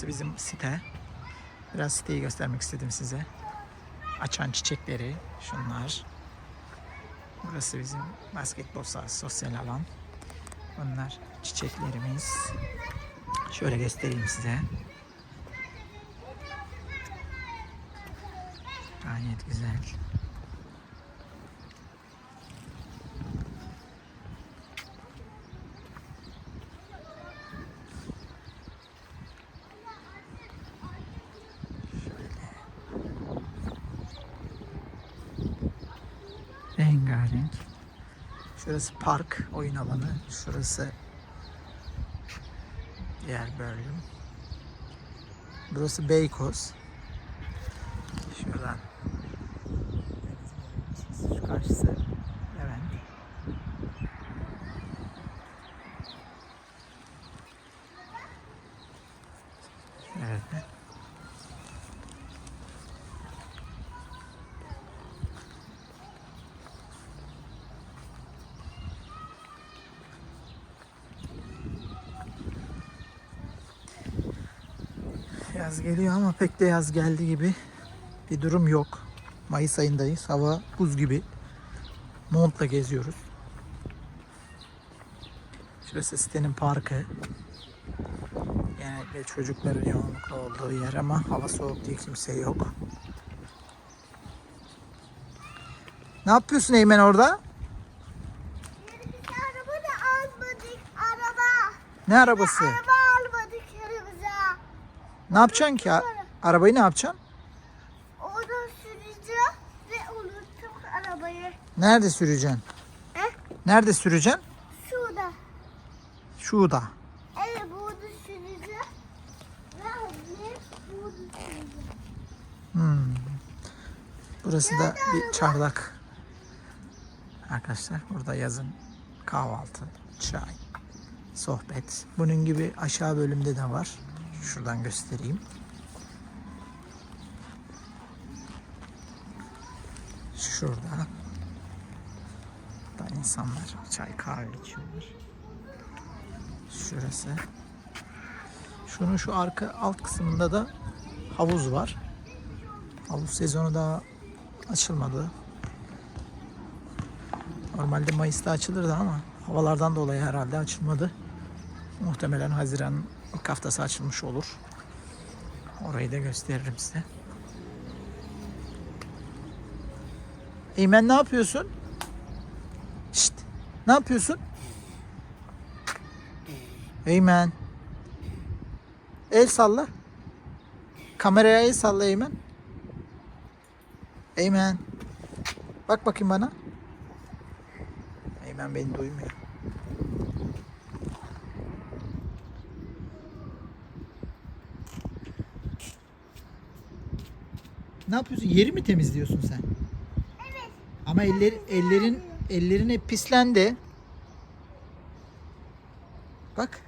Burası bizim site. Biraz siteyi göstermek istedim size. Açan çiçekleri şunlar. Burası bizim basketbol sahası, sosyal alan. Bunlar çiçeklerimiz. Şöyle göstereyim size. Gayet güzel. Rengarenk. Şurası park, oyun alanı. Şurası diğer bölüm. Burası Beykoz. Şuradan. Şu karşısı Levent. Evet. Yaz geliyor ama pek de yaz geldi gibi bir durum yok. Mayıs ayındayız. Hava buz gibi. Montla geziyoruz. Şurası sitenin parkı. Genellikle çocukların yoğunlukla olduğu yer ama hava soğuk değil kimse yok. Ne yapıyorsun Eymen orada? Araba da almadık. Araba. Ne arabası? Araba. Ne yapacaksın ki? Arabayı ne yapacaksın? Onu süreceğim ve unuttum arabayı. Nerede süreceksin? He? Nerede süreceksin? Şurada. Şurada. Evet bunu süreceğim. Ve anne bunu süreceğim. Hmm. Burası da bir çardak. Arkadaşlar burada yazın kahvaltı, çay, sohbet. Bunun gibi aşağı bölümde de var. Şuradan göstereyim. Şurada. Da insanlar çay kahve içiyorlar. Şurası. Şunun şu arka alt kısmında da havuz var. Havuz sezonu daha açılmadı. Normalde Mayıs'ta açılırdı ama havalardan dolayı herhalde açılmadı. Muhtemelen Haziran ilk haftası açılmış olur. Orayı da gösteririm size. Eymen ne yapıyorsun? Şşt, ne yapıyorsun? Eymen. El salla. Kameraya el salla Eymen. Eymen. Bak bakayım bana. Eymen beni duymuyor. Ne yapıyorsun? Yeri mi temizliyorsun sen? Evet. Ama eller, ellerin ellerin hep pislendi. Bak.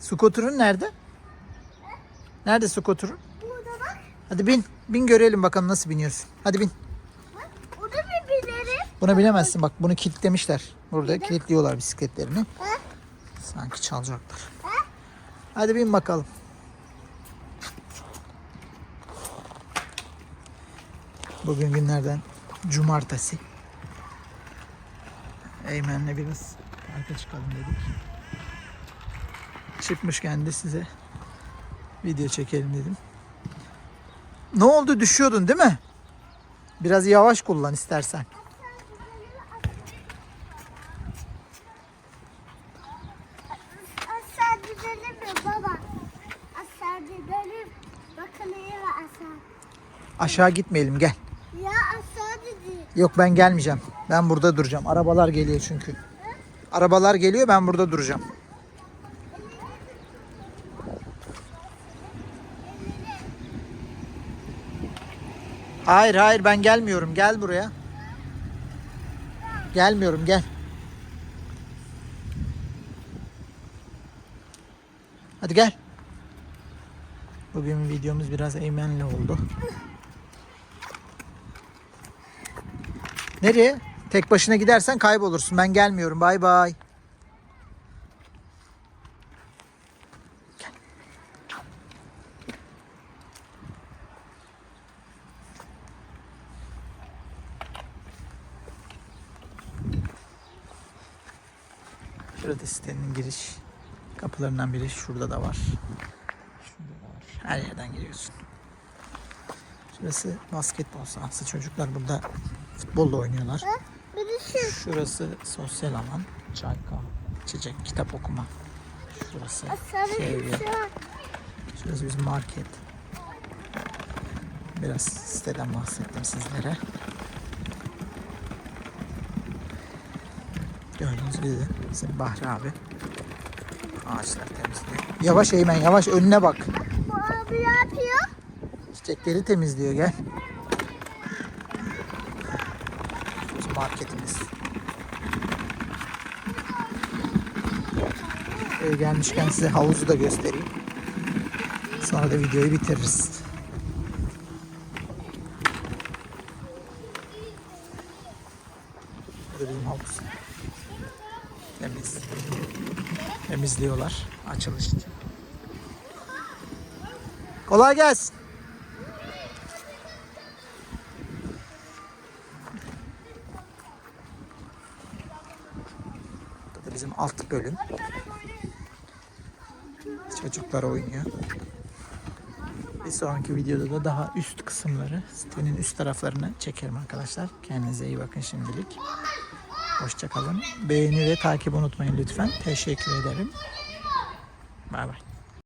Skuterın nerede? Nerede skuterın? Burada bak. Hadi bin. Bin görelim bakalım nasıl biniyorsun. Hadi bin. Bak. Burada bir binerim. Buna binemezsin bak bunu kilitlemişler. Burada kilitliyorlar bisikletlerini. Ha? Sanki çalacaklar. Ha? Hadi bin bakalım. Bugün günlerden cumartesi. Eymen'le biraz parka çıkalım dedik. Çıkmışken de size video çekelim dedim. Ne oldu düşüyordun değil mi? Biraz yavaş kullan istersen. Aşağı gidelim mi Yok ben gelmeyeceğim. Ben burada duracağım. Arabalar geliyor çünkü. Arabalar geliyor ben burada duracağım. Hayır hayır ben gelmiyorum. Gel buraya. Gelmiyorum gel. Hadi gel. Bugün videomuz biraz Eymen'le oldu. Nereye? Tek başına gidersen kaybolursun. Ben gelmiyorum. Bay bay. Şurada sitenin giriş kapılarından biri şurada da var. Her yerden giriyorsun. Şurası basketbol sahası. Çocuklar burada futbolla oynuyorlar. Şu. Şurası sosyal alan. Çay, kahve, içecek, kitap okuma. Şurası Sarı şey şey. Şurası bizim market. Biraz siteden bahsettim sizlere. Gördüğünüz gibi bizim Bahri abi ağaçlar temizliyor. Yavaş Eymen yavaş önüne bak. Bu abi ne yapıyor? Çiçekleri temizliyor gel. Bizim marketimiz. Buraya gelmişken size havuzu da göstereyim. Sonra da videoyu bitiririz. Burada havuz. Temiz. Temizliyorlar. Açılış. Kolay gelsin. Bizim alt bölüm. Çocuklar oynuyor. Bir sonraki videoda da daha üst kısımları, sitenin üst taraflarını çekerim arkadaşlar. Kendinize iyi bakın şimdilik. Hoşçakalın. Beğeni ve takip unutmayın lütfen. Teşekkür ederim. Bay bay.